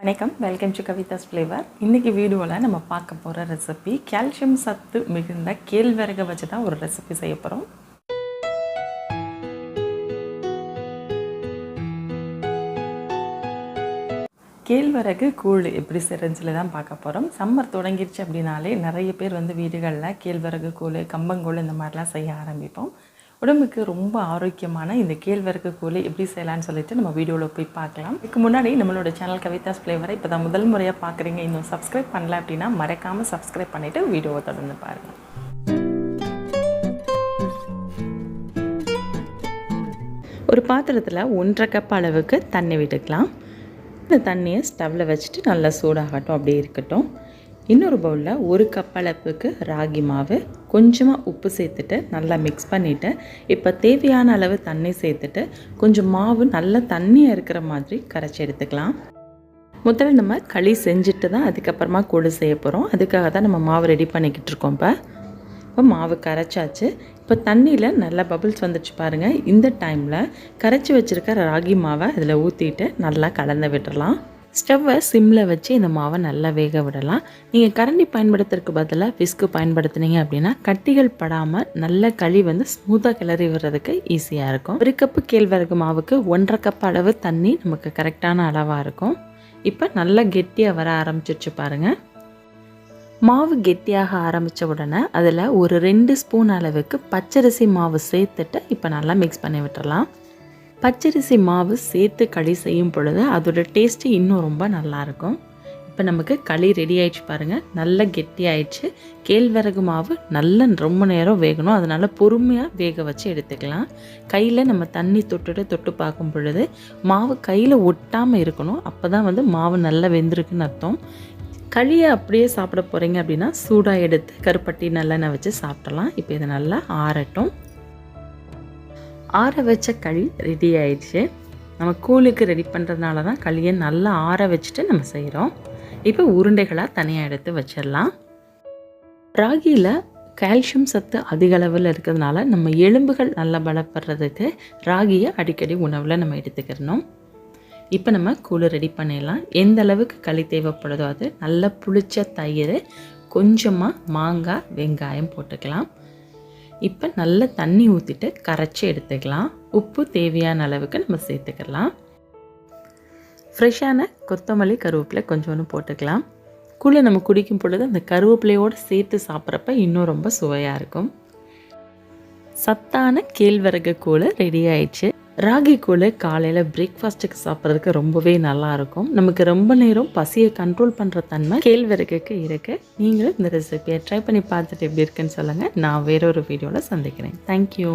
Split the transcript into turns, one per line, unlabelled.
வணக்கம். Welcome to Kavidas flavour இன்றைக்கி வீடியோவில் நம்ம பார்க்க போகிற ரெசிபி கால்சியம் சத்து மிகுந்த கேழ்வரகை வச்சு தான் ஒரு ரெசிபி செய்ய போகிறோம் கேழ்வரகு கூழ் எப்படி செஞ்சில் தான் பார்க்க போகிறோம் சம்மர் தொடங்கிருச்சு அப்படின்னாலே நிறைய பேர் வந்து வீடுகளில் கேழ்வரகு கூழ் கம்பங்கூழ் இந்த மாதிரிலாம் செய்ய ஆரம்பிப்போம். உடம்புக்கு ரொம்ப ஆரோக்கியமான இந்த கேழ்வரகு கூழ் எப்படி செய்யலாம்னு சொல்லிட்டு நம்ம வீடியோவில் போய் பார்க்கலாம். இதுக்கு முன்னாடி நம்மளோட சேனல் கவிதாஸ் ஃப்ளேவரை இப்போ தான் முதல் முறையாக பார்க்குறீங்க இன்னும் சப்ஸ்கிரைப் பண்ணல அப்படின்னா மறக்காமல் சப்ஸ்கிரைப் பண்ணிவிட்டு வீடியோவை தொடர்ந்து பாருங்கள் ஒரு பாத்திரத்தில் ஒன்றரை கப் அளவுக்கு தண்ணி விட்டுக்கலாம். இந்த தண்ணியை ஸ்டவ்வில் வச்சுட்டு நல்லா சூடாகட்டும். அப்படியே இருக்கட்டும். இன்னொரு பவுலில் ஒரு கப் அளவுக்கு ராகி மாவு கொஞ்சமாக உப்பு சேர்த்துட்டு நல்லா மிக்ஸ் பண்ணிவிட்டு இப்போ தேவையான அளவு தண்ணி சேர்த்துட்டு கொஞ்சம் மாவு நல்லா தண்ணியாக இருக்கிற மாதிரி கரைச்சி எடுத்துக்கலாம். முதல்ல நம்ம களி செஞ்சுட்டு தான் அதுக்கப்புறமா கூடு செய்ய போகிறோம் அதுக்காக தான் நம்ம மாவு ரெடி பண்ணிக்கிட்டு இருக்கோம் இப்போ. இப்போ மாவு கரைச்சாச்சு. இப்போ தண்ணியில் நல்லா பபிள்ஸ் வந்துச்சு பாருங்கள் இந்த டைமில் கரைச்சி வச்சுருக்க ராகி மாவை அதில் ஊற்றிட்டு நல்லா கலந்து விட்டுடலாம் ஸ்டவ்வை சிம்மில் வச்சு இந்த மாவை நல்லா வேக விடலாம். நீங்கள் கரண்டி பயன்படுத்துறதுக்கு பதிலாக விஸ்கு பயன்படுத்துனீங்க அப்படின்னா கட்டிகள் படாமல் நல்ல களி வந்து ஸ்மூத்தாக கிளறி விடுறதுக்கு ஈஸியாக இருக்கும். ஒரு கப்பு கேழ்வரகு மாவுக்கு ஒன்றரை கப் அளவு தண்ணி நமக்கு கரெக்டான அளவாக இருக்கும். இப்போ நல்லா கெட்டியாக வர ஆரம்பிச்சிருச்சு பாருங்கள் மாவு கெட்டியாக ஆரம்பித்த உடனே அதில் ஒரு ரெண்டு ஸ்பூன் அளவுக்கு பச்சரிசி மாவு சேர்த்துட்டு இப்போ நல்லா மிக்ஸ் பண்ணி விட்டுறலாம். பச்சரிசி மாவு சேர்த்து களி செய்யும் பொழுது அதோட டேஸ்ட்டு இன்னும் ரொம்ப நல்லாயிருக்கும். இப்போ நமக்கு களி ரெடி ஆயிடுச்சு பாருங்கள் நல்ல கெட்டி ஆயிடுச்சு கேழ்வரகு மாவு நல்ல ரொம்ப நேரம் வேகணும். அதனால் பொறுமையாக வேக வச்சு எடுத்துக்கலாம். கையில் நம்ம தண்ணி தொட்டுட்டு தொட்டு பார்க்கும் பொழுது மாவு கையில் ஒட்டாமல் இருக்கணும். அப்போ தான் வந்து மாவு நல்லா வெந்திருக்குன்னு அர்த்தம். களியை அப்படியே சாப்பிட போகிறீங்க அப்படின்னா சூடாக எடுத்து கருப்பட்டி நல்லெண்ணெய் வச்சு சாப்பிடலாம். இப்போ இதை நல்லா ஆறட்டும். ஆற வச்ச களி ரெடி ஆயிடுச்சு. நம்ம கூழுக்கு ரெடி பண்ணுறதுனால தான் களியை நல்லா ஆற வச்சுட்டு நம்ம செய்கிறோம் இப்போ உருண்டைகளாக தனியாக எடுத்து வச்சிடலாம். ராகியில் கால்சியம் சத்து அதிக அளவில் இருக்கிறதுனால நம்ம எலும்புகள் நல்லா பலப்படுறதுக்கு ராகியை அடிக்கடி உணவில் நம்ம எடுத்துக்கிறணும் இப்போ நம்ம கூழ் ரெடி பண்ணிடலாம். எந்த அளவுக்கு களி தேவைப்படுதோ அது நல்லா புளிச்ச தயிர் கொஞ்சமாக மாங்காய் வெங்காயம் போட்டுக்கலாம். இப்போ நல்ல தண்ணி ஊற்றிட்டு கரைச்சி எடுத்துக்கலாம். உப்பு தேவையான அளவுக்கு நம்ம சேர்த்துக்கலாம். ஃப்ரெஷ்ஷான கொத்தமல்லி கருவேப்பிலை கொஞ்சோன்னு போட்டுக்கலாம். கூழை நம்ம குடிக்கும் பொழுது அந்த கருவேப்பிலையோடு சேர்த்து சாப்பிட்றப்ப இன்னும் ரொம்ப சுவையாக இருக்கும். சத்தான கேழ்வரகு கூழ் ரெடி ஆயிடுச்சு. ராகி கூழ் காலையில் பிரேக்ஃபாஸ்ட்டுக்கு சாப்பிட்றதுக்கு ரொம்பவே நல்லாயிருக்கும். நமக்கு ரொம்ப நேரம் பசியை கண்ட்ரோல் பண்ணுற தன்மை கேழ்வரகுக்கு இருக்குது நீங்களும் இந்த ரெசிபியை ட்ரை பண்ணி பார்த்துட்டு எப்படி இருக்குன்னு சொல்லுங்கள் நான் வேறொரு வீடியோவில் சந்திக்கிறேன். தேங்க்யூ